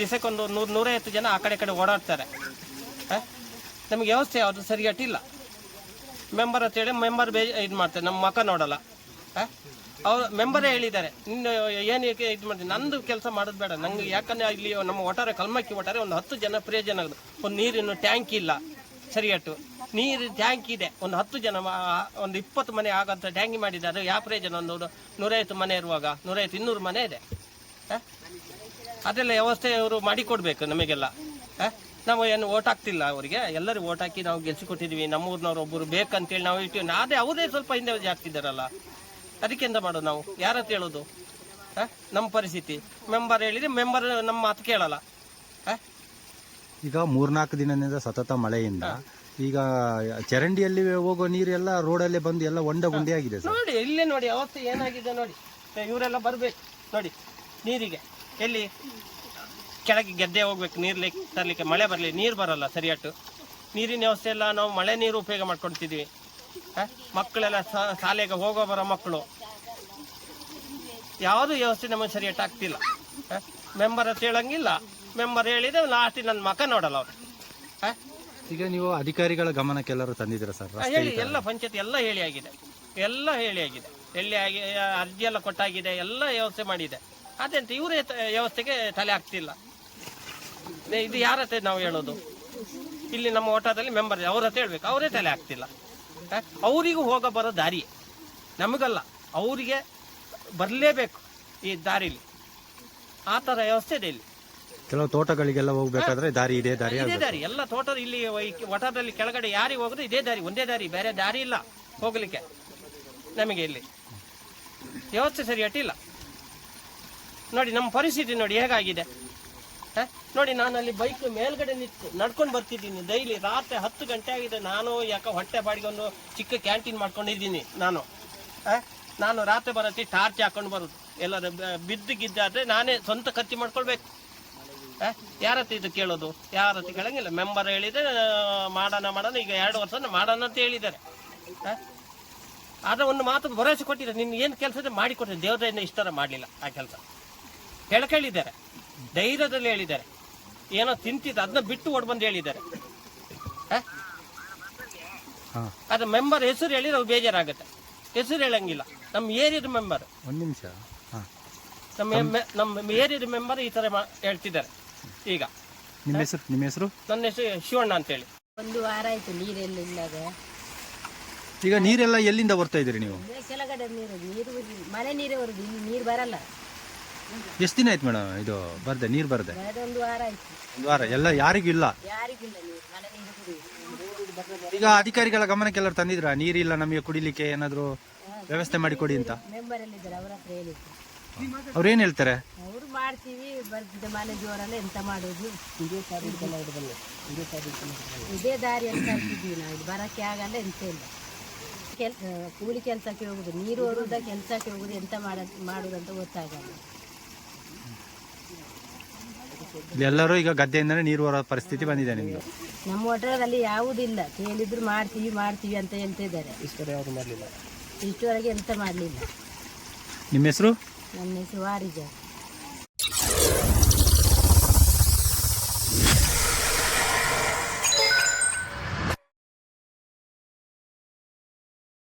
ದಿವಸಕ್ಕೊಂದು ನೂರು, ನೂರೈವತ್ತು ಜನ ಆ ಕಡೆ ಕಡೆ ಓಡಾಡ್ತಾರೆ. ನಮಗೆ ವ್ಯವಸ್ಥೆ ಯಾವುದು ಸರಿಗಟ್ಟಿಲ್ಲ ಮೆಂಬರ್ ಅಂತೇಳಿ ಮೆಂಬರ್ ಬೇ ಇದು ಮಾಡ್ತಾರೆ ನಮ್ಮ ಮಕ ನೋಡಲ್ಲ. ಅವ್ರು ಮೆಂಬರೇ ಹೇಳಿದ್ದಾರೆ, ಇನ್ನು ಏನು ಇದು ಮಾಡ್ತೀನಿ ನಂದು ಕೆಲಸ ಮಾಡೋದು ಬೇಡ, ನಂಗೆ ಯಾಕಂದರೆ ಇಲ್ಲಿ ನಮ್ಮ ಒಟ್ಟಾರೆ ಕಲ್ಮಕ್ಕಿ ಒಟ್ಟಾರೆ ಒಂದು ಹತ್ತು ಜನ ಪ್ರಯೋಜನ ಒಂದು ನೀರಿನ ಟ್ಯಾಂಕ್ ಇಲ್ಲ ಸರಿಯಟ್ಟು ನೀರು ಟ್ಯಾಂಕ್ ಇದೆ, ಒಂದು ಹತ್ತು ಜನ ಒಂದು ಇಪ್ಪತ್ತು ಮನೆ ಆಗಂತ ಟ್ಯಾಂಕಿ ಮಾಡಿದ್ದಾರೆ. ಯಾವ ಪ್ರಯೋಜನ? ಒಂದು ನೂರೈವತ್ತು ಮನೆ ಇರುವಾಗ, ನೂರೈವತ್ತು ಇನ್ನೂರು ಮನೆ ಇದೆ? ಅದೆಲ್ಲ ವ್ಯವಸ್ಥೆ ಅವರು ಮಾಡಿಕೊಡ್ಬೇಕು ನಮಗೆಲ್ಲ? ನಾವು ಏನು ಓಟ್ ಹಾಕ್ತಿಲ್ಲ ಅವರಿಗೆ. ಎಲ್ಲರೂ ಓಟ್ ಹಾಕಿ ನಾವು ಗೆಲ್ಸಿಕೊಟ್ಟಿದ್ವಿ. ನಮ್ಮೂರಿನವ್ರು ಒಬ್ಬರು ಬೇಕಂತೇಳಿ ನಾವು ಇಟ್ಟಿವಿ ಅದೇ ಅವರೇ ಸ್ವಲ್ಪ ಹಿಂದೆ ಆಗ್ತಿದ್ದಾರಲ್ಲ ಅದಕ್ಕೆ ಎಂತ ಮಾಡೋದು ನಾವು? ಯಾರ ಹತ್ರ ಹೇಳೋದು? ಆ? ನಮ್ಮ ಪರಿಸ್ಥಿತಿ. ಮೆಂಬರ್ ಹೇಳಿದ್ರೆ ಮೆಂಬರ್ ನಮ್ಮ ಮಾತು ಕೇಳಲ್ಲ. ಹಾಂ? ಈಗ ಮೂರ್ನಾಲ್ಕು ದಿನದಿಂದ ಸತತ ಮಳೆಯಿಂದ ಈಗ ಚರಂಡಿಯಲ್ಲಿ ಹೋಗೋ ನೀರೆಲ್ಲ ರೋಡಲ್ಲೇ ಬಂದು ಎಲ್ಲ ಒಂಡ ಗುಂಡಿ ಆಗಿದೆ ನೋಡಿ ಇಲ್ಲೇ ನೋಡಿ ಅವತ್ತು ಏನಾಗಿದೆ ನೋಡಿ. ಇವರೆಲ್ಲ ಬರಬೇಕು. ನೋಡಿ ನೀರಿಗೆ. ಎಲ್ಲಿ? ಕೆಳಗೆ ಗೆದ್ದೆ ಹೋಗ್ಬೇಕು ನೀರ್ಲಿಕ್ಕೆ ತರಲಿಕ್ಕೆ ಮಳೆ ಬರಲಿ ನೀರು ಬರಲ್ಲ ಸರಿಯಾಟು ನೀರಿನ ವ್ಯವಸ್ಥೆ ಎಲ್ಲ ನಾವು ಮಳೆ ನೀರು ಉಪಯೋಗ ಮಾಡ್ಕೊಳ್ತಿದ್ವಿ? ಮಕ್ಕಳೆಲ್ಲ ಶಾಲೆಗೆ ಹೋಗೋ ಬರೋ ಮಕ್ಕಳು. ಯಾವುದು ವ್ಯವಸ್ಥೆ ನಮಗೆ ಸರಿಯಾಗಿ ಆಗ್ತಿಲ್ಲ. ಮೆಂಬರ್ ಅಂತ ಹೇಳಂಗಿಲ್ಲ. ಮೆಂಬರ್ ಹೇಳಿದ್ರೆ ಲಾಸ್ಟಿಗೆ ನನ್ನ ಮಕ ನೋಡಲ್ಲ ಅವ್ರು? ಈಗ ನೀವು ಅಧಿಕಾರಿಗಳ ಗಮನಕ್ಕೆಲ್ಲರೂ ತಂದಿದ್ದೀರಾ ಸರ್? ಹೇಳಿ ಎಲ್ಲ ಪಂಚಾಯತ್ ಎಲ್ಲ ಹೇಳಿ ಆಗಿದೆ. ಎಲ್ಲ ಹೇಳಿ ಆಗಿದೆ. ಎಲ್ಲಿ ಆಗಿ ಅರ್ಜಿ ಎಲ್ಲ ಕೊಟ್ಟಾಗಿದೆ ಎಲ್ಲ ವ್ಯವಸ್ಥೆ ಮಾಡಿದೆ. ಅದೆಂತ ಇವರೇ ವ್ಯವಸ್ಥೆಗೆ ತಲೆ ಆಗ್ತಿಲ್ಲ ಇದು ಯಾರ ಹತ್ರ ನಾವು ಹೇಳೋದು? ಇಲ್ಲಿ ನಮ್ಮ ಓಟದಲ್ಲಿ ಮೆಂಬರ್ ಅವ್ರ ಹತ್ರ ಹೇಳ್ಬೇಕು. ಅವರೇ ತಲೆ ಆಗ್ತಿಲ್ಲ ಅವರಿಗೂ ಹೋಗ ಬರೋ ದಾರಿ ನಮಗಲ್ಲ. ಅವರಿಗೆ ಬರಲೇಬೇಕು ಈ ದಾರಿಲಿ. ಆ ಥರ ವ್ಯವಸ್ಥೆ ಇದೆ ಇಲ್ಲಿ. ಕೆಲವು ತೋಟಗಳಿಗೆಲ್ಲ ಹೋಗ್ಬೇಕಾದ್ರೆ ದಾರಿ ಇದೆ ದಾರಿ ಇದೇ ದಾರಿ. ಎಲ್ಲ ತೋಟ ಇಲ್ಲಿ ಒಟದಲ್ಲಿ ಕೆಳಗಡೆ ಯಾರಿಗೆ ಹೋಗೋದು ಇದೇ ದಾರಿ ಒಂದೇ ದಾರಿ ಬೇರೆ ದಾರಿ ಇಲ್ಲ ಹೋಗಲಿಕ್ಕೆ ನಮಗೆ ಇಲ್ಲಿ. ವ್ಯವಸ್ಥೆ ಸರಿ ಅಟ್ಟಿಲ್ಲ ನೋಡಿ ನಮ್ಮ ಪರಿಸ್ಥಿತಿ ನೋಡಿ ಹೇಗಾಗಿದೆ? ನೋಡಿ ನಾನು ಅಲ್ಲಿ ಬೈಕ್ ಮೇಲ್ಗಡೆ ನಿಂತು ನಡ್ಕೊಂಡು ಬರ್ತಿದ್ದೀನಿ. ಡೈಲಿ ರಾತ್ರಿ ಹತ್ತು ಗಂಟೆ ಆಗಿದೆ. ನಾನು ಯಾಕೆ ಹೊಟ್ಟೆ ಬಾಡಿಗೆ ಒಂದು ಚಿಕ್ಕ ಕ್ಯಾಂಟೀನ್ ಮಾಡ್ಕೊಂಡಿದ್ದೀನಿ ನಾನು? ನಾನು ರಾತ್ರಿ ಬರತ್ತಿ ಟಾರ್ಚ್ ಹಾಕೊಂಡು ಬರೋದು. ಎಲ್ಲರ ಬಿದ್ದು ಗಿದ್ದಾದರೆ ನಾನೇ ಸ್ವಂತ ಖರ್ಚು ಮಾಡ್ಕೊಳ್ಬೇಕು. ಯಾರತ್ತಿ ಇದು ಕೇಳೋದು? ಯಾರತ್ತಿ ಕೇಳಂಗಿಲ್ಲ. ಮೆಂಬರ್ ಹೇಳಿದ್ರೆ ಆ, ಮಾಡೋಣ ಮಾಡೋಣ ಈಗ ಎರಡು ವರ್ಷ ಮಾಡೋಣ ಅಂತ ಹೇಳಿದ್ದಾರೆ. ಆದರೆ ಒಂದು ಮಾತು ಭರವಸೆ ಕೊಟ್ಟಿದ್ದಾರೆ. ನಿನ್ ಏನು ಕೆಲಸ ಇದೆ ಮಾಡಿಕೊಟ್ಟಿದ್ದೆ ಇಷ್ಟರ ಮಾಡಲಿಲ್ಲ ಆ ಕೆಲಸ. ಹೇಳಕ್ ಹೇಳಿದ್ದಾರೆ ಧೈರ್ಯದಲ್ಲಿ ಹೇಳಿದ್ದಾರೆ. ಏನೋ ತಿಂತಿದ್ದ ಅದನ್ನ ಬಿಟ್ಟು ಓಡ್ ಬಂದು ಹೇಳಿದ್ದಾರೆ. ಅದು ಮೆಂಬರ್ ಹೆಸರು ಹೇಳಿ ನಾವು ಬೇಜಾರಾಗುತ್ತೆ. ಹೆಸರು ಹೇಳಂಗಿಲ್ಲ. ನಮ್ಮ ಏರಿಯಾದ ಮೆಂಬರ್. ಒಂದು ನಿಮಿಷ. ಹಾ. ನಮ್ಮ ನಮ್ಮ ಏರಿಯಾದ ಮೆಂಬರ್ ಈ ತರ ಮಾ- ಹೇಳ್ತಿದ್ದಾರೆ. ಈಗ. ನಿಮ್ಮ ಹೆಸರು ನಿಮ್ಮ ಹೆಸರು? ನನ್ನ ಹೆಸರು ಶಿವಣ್ಣ ಅಂತೇಳಿ. ಒಂದು ವಾರ ಆಯ್ತು ನೀರೆಲ್ಲ ಇಲ್ಲದ. ಈಗ ನೀರೆಲ್ಲ ಎಲ್ಲಿಂದ ಬರ್ತಾ ಇದ್ದೀರಿ ನೀವು? ಕೆಳಗಡೆ ನೀರು ನೀರು ಮನೆ ನೀರೇ ಬರುದು. ಇಲ್ಲಿ ನೀರು ಬರಲ್ಲ. ಎಷ್ಟು ದಿನ ಆಯ್ತು ಮೇಡಮ್ ಇದು ಬರ್ದೆ ನೀರು ಬರ್ದೆ? ಒಂದು ವಾರ ಆಯ್ತು. ಒಂದು ವಾರ ಎಲ್ಲ ಯಾರಿಗೂ ಇಲ್ಲ? ಯಾರಿಗಿಲ್ಲ ನೀರು ಮನೆ ನೀರು ಕುಡಿಯುದು ಈಗ ಅಧಿಕಾರಿಗಳ ಗಮನಕ್ಕೆಲ್ಲರೂ ತಂದಿದ್ರ? ನೀರಿಲ್ಲ ನಮಗೆ ಕುಡಿಲಿಕ್ಕೆ ಏನಾದರೂ ವ್ಯವಸ್ಥೆ ಮಾಡಿ ಕೊಡಿ ಅಂತ? ಮೆಂಬರ್ ಎಲ್ಲಿದ್ದಾರೆ ಅವ್ರ ಹತ್ರ ಹೇಳಿದ್ದು ಅವ್ರು ಏನು ಹೇಳ್ತಾರೆ? ಅವರು ಮಾಡ್ತೀವಿ ಬರ್ತಿದ್ದ ಮನೆ ಜೋರಲ್ಲ ಎಂತ ಮಾಡೋದು? ಇದೇ ಇದೇ ದಾರಿ ಅಂತ ಹಾಕಿದ್ವಿ ನಾವು ಇದು ಬರಕ್ಕೆ ಆಗಲ್ಲ ಎಂತ ಇಲ್ಲ. ಕೆಲ್ ಕೂಲಿ ಕೆಲಸಕ್ಕೆ ಹೋಗುದು ನೀರು ಹೋಗುದ ಕೆಲಸಕ್ಕೆ ಹೋಗುದು ಎಂತ ಮಾಡ ಮಾಡುದಂತ ಗೊತ್ತಾಗಲ್ಲ. ಇಲ್ಲಿ ಎಲ್ಲರೂ ಈಗ ಗದ್ದೆಯಿಂದನೇ ನೀರು ಬರೋ ಪರಿಸ್ಥಿತಿ ಬಂದಿದೆ ನಿಮ್ಮದು ನಮ್ಮ ಒಟ್ಟರದಲ್ಲಿ ಯಾವುದಿಲ್ಲ. ಕೇಳಿದ್ರು ಮಾಡ್ತೀವಿ ಮಾಡ್ತೀವಿ ಅಂತ ಹೇಳ್ತಿದ್ದಾರೆ. ಇಷ್ಟವರೆಗೆ ಎಂತ ಮಾಡಲಿಲ್ಲ. ನಿಮ್ಮ ಹೆಸರು? ನನ್ನ ಹೆಸರು ವಾರಿಜ.